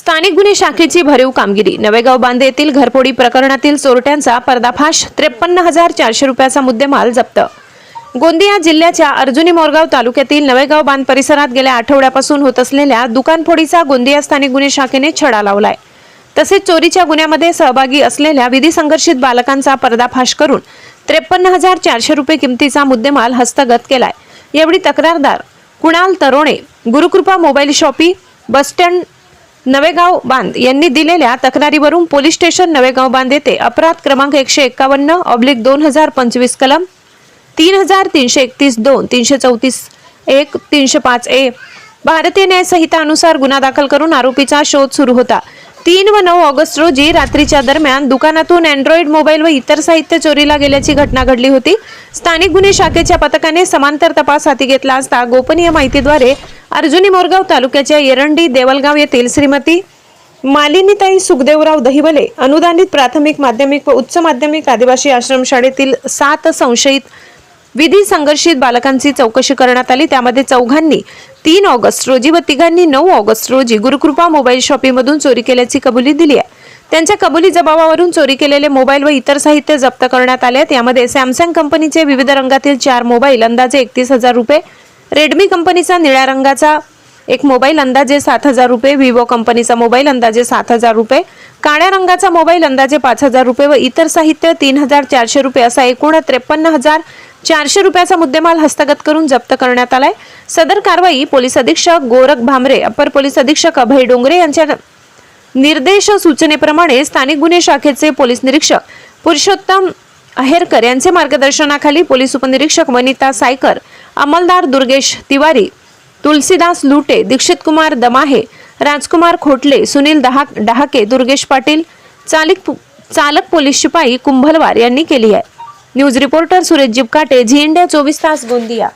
स्थानिक गुन्हे शाखेची भरीव कामगिरी. नवेगाव बांधे येथील घरफोडी प्रकरणातील चोरट्यांचा पर्दाफाश त्रेपन्न हजार चारशे रुपयाचा मुद्देमाल जप्त. गोंदिया जिल्ह्याच्या अर्जुनी मोरगाव तालुक्यातील नवेगाव बांध परिसरात गेल्या आठवड्यापासून होत असलेल्या दुकानफोडीचा गोंदिया स्थानिक गुन्हे शाखेने छडा लावलाय. तसेच चोरीच्या गुन्ह्यामध्ये सहभागी असलेल्या विधी संघर्षित बालकांचा पर्दाफाश करून त्रेपन्न हजार चारशे रुपये किमतीचा मुद्देमाल हस्तगत केलाय. यावेळी तक्रारदार Kunal Tarone Gurukrupa mobile shoppe bus stand Navegaon Bandh यांनी दिलेल्या तक्रारीवरून पोलीस स्टेशन नवेगाव बांध येथे अपराध क्रमांक एकशे एक्कावन्न ऑब्लिक दोन हजार पंचवीस कलम तीन हजार तीनशे एकतीस दोन तीनशे चौतीस एक तीनशे पाच ए भारतीय न्याय संहितानुसार गुन्हा दाखल करून आरोपीचा शोध सुरू होता. तीन व नऊ ऑगस्ट रोजी रात्रीच्या दरम्यान दुकानातून अँड्रॉइड मोबाईल व इतर साहित्य चोरीला गेल्याची घटना घडली होती. स्थानिक गुन्हे शाखेच्या पथकाने समांतर तपास हाती घेतला असता गोपनीय माहितीद्वारे अर्जुनी मोरगाव तालुक्याच्या एरंडी देवलगाव येथील श्रीमती मालिनीताई सुखदेवराव दहिवले अनुदानित प्राथमिक माध्यमिक व उच्च माध्यमिक आदिवासी आश्रमशाळेतील सात संशयित विधी संघर्षित बालकांची चौकशी करण्यात आली. त्यामध्ये चौघांनी तीन ऑगस्ट रोजी व तिघांनी नऊ ऑगस्ट रोजी गुरुकृपा मोबाईल शॉपीमधून चोरी केल्याची कबुली दिली आहे. त्यांच्या कबुली जबाबावरून चोरी केलेले मोबाईल व इतर साहित्य जप्त करण्यात आले आहेत. यामध्ये सॅमसंग कंपनीचे विविध रंगातील चार मोबाईल अंदाजे एकतीस हजार रुपये रेडमी कंपनीचा निळ्या रंगाचा एक मोबाईल अंदाजे सात हजार रुपये विवो कंपनीचा मोबाईल अंदाजे सात हजार रुपये काळ्या रंगाचा मोबाईल अंदाजे पाच हजार रुपये व इतर साहित्य तीन हजार चारशे रुपये असा एकूण त्रेपन्न हजार चारशे रुपयाचा मुद्देमाल हस्तगत करून जप्त करण्यात आलाय. सदर कारवाई पोलीस अधीक्षक गोरख भामरे अपर पोलीस अधीक्षक अभय डोंगरे यांच्या निर्देश सूचनेप्रमाणे स्थानिक गुन्हे शाखेचे पोलीस निरीक्षक पुरुषोत्तम अहेरकर यांचे मार्गदर्शनाखाली पोलीस उपनिरीक्षक वनिता सायकर अंमलदार दुर्गेश तिवारी तुलसीदास लुटे दीक्षित कुमार दमाहे राजकुमार खोटले सुनील दहा डहाके दुर्गेश पाटील चालिक चालक पोलीस शिपाई कुंभलवार यांनी केली आहे. News reporter Suresh Jipkate Zee India चोवीस तास गोंदिया.